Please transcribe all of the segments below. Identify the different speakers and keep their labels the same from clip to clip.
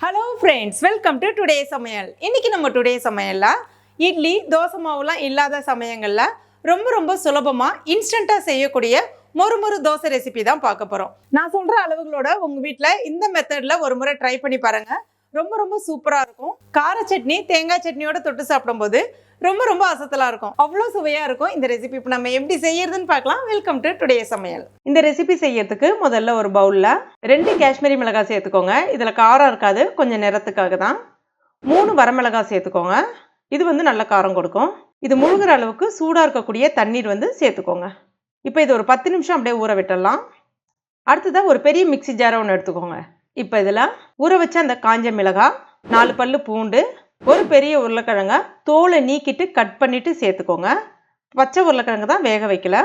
Speaker 1: Hello friends welcome to today சமையல் இன்னைக்கு நம்ம டுடே சமையலில் இட்லி தோசை மாவுலாம் இல்லாத சமயங்களில் ரொம்ப ரொம்ப சுலபமாக இன்ஸ்டண்ட்டாக செய்யக்கூடிய மொறு மொறு தோசை ரெசிபி தான் பார்க்க போகிறோம் நான் சொல்கிற அளவுகளோட உங்கள் வீட்டில் இந்த மெத்தடில் ஒரு முறை ட்ரை பண்ணி பாருங்கள் ரொம்ப ரொம்ப சூப்பராக இருக்கும். கார சட்னி தேங்காய் சட்னியோட தொட்டு சாப்பிடும்போது ரொம்ப ரொம்ப அசத்தலாக இருக்கும். அவ்வளோ சுவையாக இருக்கும். இந்த ரெசிபி இப்போ நம்ம எப்படி செய்யறதுன்னு பார்க்கலாம். வெல்கம் டு டுடே சமையல். இந்த ரெசிபி செய்யறதுக்கு முதல்ல ஒரு பவுலில் ரெண்டு காஷ்மீரி மிளகாய் சேர்த்துக்கோங்க. இதில் காரம் இருக்காது. கொஞ்சம் நிறத்துக்காக தான். மூணு வரமிளகாய் சேர்த்துக்கோங்க. இது வந்து நல்ல காரம் கொடுக்கும். இது முழுகிற அளவுக்கு சூடாக இருக்கக்கூடிய தண்ணீர் வந்து சேர்த்துக்கோங்க. இப்போ இது ஒரு பத்து நிமிஷம் அப்படியே ஊற விட்டுடலாம். அடுத்ததாக ஒரு பெரிய மிக்ஸி ஜாரை ஒன்று எடுத்துக்கோங்க. இப்போ இதில் ஊற வச்ச அந்த காஞ்ச மிளகாய் நாலு பல்லு பூண்டு ஒரு பெரிய உருளைக்கிழங்க தோலை நீக்கிட்டு கட் பண்ணிட்டு சேர்த்துக்கோங்க. பச்சை உருளைக்கிழங்கு தான் வேக வைக்கல.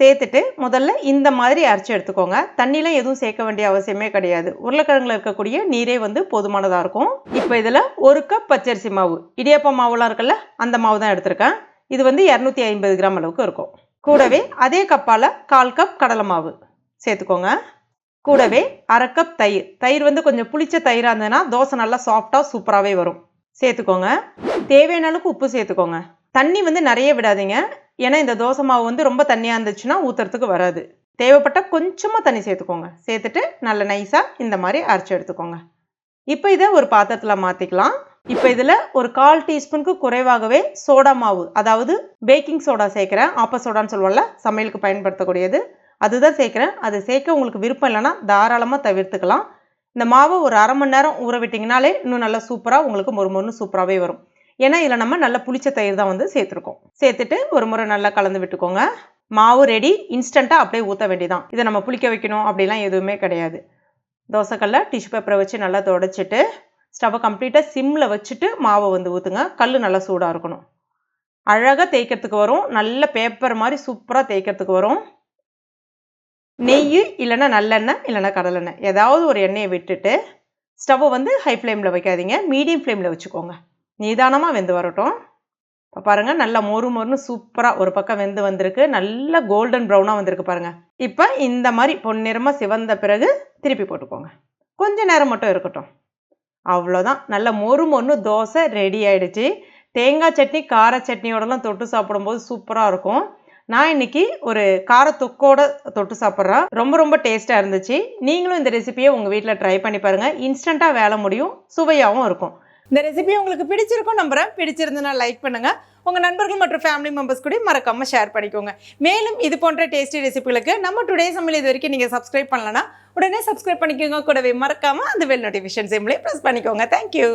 Speaker 1: சேர்த்துட்டு முதல்ல இந்த மாதிரி அரைச்சி எடுத்துக்கோங்க. தண்ணிலாம் எதுவும் சேர்க்க வேண்டிய அவசியமே கிடையாது. உருளைக்கிழங்குல இருக்கக்கூடிய நீரே வந்து போதுமானதாக இருக்கும். இப்போ இதில் ஒரு கப் பச்சரிசி மாவு இடியாப்பம் மாவுலாம் இருக்குல்ல அந்த மாவு தான் எடுத்திருக்கேன். இது வந்து இரநூத்தி ஐம்பது கிராம் அளவுக்கு இருக்கும். கூடவே அதே கப்பால் கால் கப் கடலை மாவு சேர்த்துக்கோங்க. கூடவே அரை கப் தயிர். தயிர் வந்து கொஞ்சம் புளிச்ச தயிராக இருந்ததுன்னா தோசை நல்லா சாஃப்டாக சூப்பராகவே வரும். சேர்த்துக்கோங்க. தேவையான அளவுக்கு உப்பு சேர்த்துக்கோங்க. தண்ணி வந்து நிறைய விடாதீங்க. ஏன்னா இந்த தோசை மாவு வந்து ரொம்ப தண்ணியாக இருந்துச்சுன்னா ஊற்றுறதுக்கு வராது. தேவைப்பட்ட கொஞ்சமாக தண்ணி சேர்த்துக்கோங்க. சேர்த்துட்டு நல்ல நைஸாக இந்த மாதிரி அரைச்சி எடுத்துக்கோங்க. இப்போ இதை ஒரு பாத்திரத்தில் மாற்றிக்கலாம் இப்போ இதில் ஒரு கால் டீஸ்பூனுக்கு குறைவாகவே சோடா மாவு அதாவது பேக்கிங் சோடா சேர்க்குறேன். ஆப்ப சோடான்னு சொல்லுவோம்ல சமையலுக்கு பயன்படுத்தக்கூடியது. அதுதான் சேர்க்குறேன். அது சேர்க்க உங்களுக்கு விருப்பம் இல்லைன்னா தாராளமாக தவிர்த்துக்கலாம். இந்த மாவை ஒரு அரை மணி நேரம் ஊற விட்டிங்கனாலே இன்னும் நல்லா சூப்பராக உங்களுக்கு மொறு மொறுன்னு சூப்பராகவே வரும். ஏன்னா இதில் நம்ம நல்ல புளிச்ச தயிர் தான் வந்து சேர்த்துருக்கோம். சேர்த்துட்டு ஒரு முறை நல்லா கலந்து விட்டுக்கோங்க. மாவு ரெடி இன்ஸ்டண்ட்டாக அப்படியே ஊற்ற வேண்டியதான் இதை நம்ம புளிக்க வைக்கணும் அப்படிலாம் எதுவுமே கிடையாது. தோசைக்கல்ல டிஷ்யூ பேப்பரை வச்சு நல்லா தொடச்சிட்டு ஸ்டவ்வை கம்ப்ளீட்டாக சிம்மில் வச்சுட்டு மாவை வந்து ஊற்றுங்க கல் நல்லா சூடாக இருக்கணும். அழகாக தேய்க்கிறதுக்கு வரும். நல்ல பேப்பர் மாதிரி சூப்பராக தேய்க்கிறதுக்கு வரும். நெய் இல்லைன்னா நல்லெண்ணெய் இல்லைன்னா கடலெண்ணெய். ஏதாவது ஒரு எண்ணெயை விட்டுட்டு ஸ்டவ்வை வந்து ஹை ஃப்ளேமில் வைக்காதீங்க. மீடியம் ஃப்ளேமில் வச்சுக்கோங்க. நிதானமாக வெந்து வரட்டும். இப்போ பாருங்கள் நல்லா மொறு மொறுன்னு சூப்பராக ஒரு பக்கம் வெந்து வந்திருக்கு. நல்ல கோல்டன் ப்ரௌனாக வந்திருக்கு பாருங்கள் இப்போ இந்த மாதிரி பொன்னிறமாக சிவந்த பிறகு திருப்பி போட்டுக்கோங்க. கொஞ்சம் நேரம் மட்டும் இருக்கட்டும். அவ்வளோதான் நல்ல மொறு மொறு தோசை ரெடி ஆயிடுச்சு. தேங்காய் சட்னி கார சட்னியோடலாம் தொட்டு சாப்பிடும்போது சூப்பராக இருக்கும். நான் இன்னைக்கு ஒரு கார தொக்கோட தொட்டு சாப்பிட்றேன். ரொம்ப ரொம்ப டேஸ்ட்டாக இருந்துச்சு. நீங்களும் இந்த ரெசிபியை உங்கள் வீட்டில் ட்ரை பண்ணி பாருங்கள் இன்ஸ்டண்ட்டாக வேலை முடியும். சுவையாகவும் இருக்கும். இந்த ரெசிபி உங்களுக்கு பிடிச்சிருக்கும் நம்புறேன். பிடிச்சிருந்தனா லைக் பண்ணுங்கள் உங்கள் நண்பர்கள் மற்றும் ஃபேமிலி மெம்பர்ஸ் கூட மறக்காமல் ஷேர் பண்ணிக்கோங்க. மேலும் இது போன்ற டேஸ்டி ரெசிபிகளுக்கு நம்ம டுடே சமையல் இது வரைக்கும் நீங்கள் சப்ஸ்கிரைப் பண்ணலன்னா உடனே சப்ஸ்கிரைப் பண்ணிக்கோங்க. கூடவே மறக்காமல் அந்த வெல் நோட்டிஃபிகேஷன் சிம்லேயே ப்ரெஸ் பண்ணிக்கோங்க. Thank you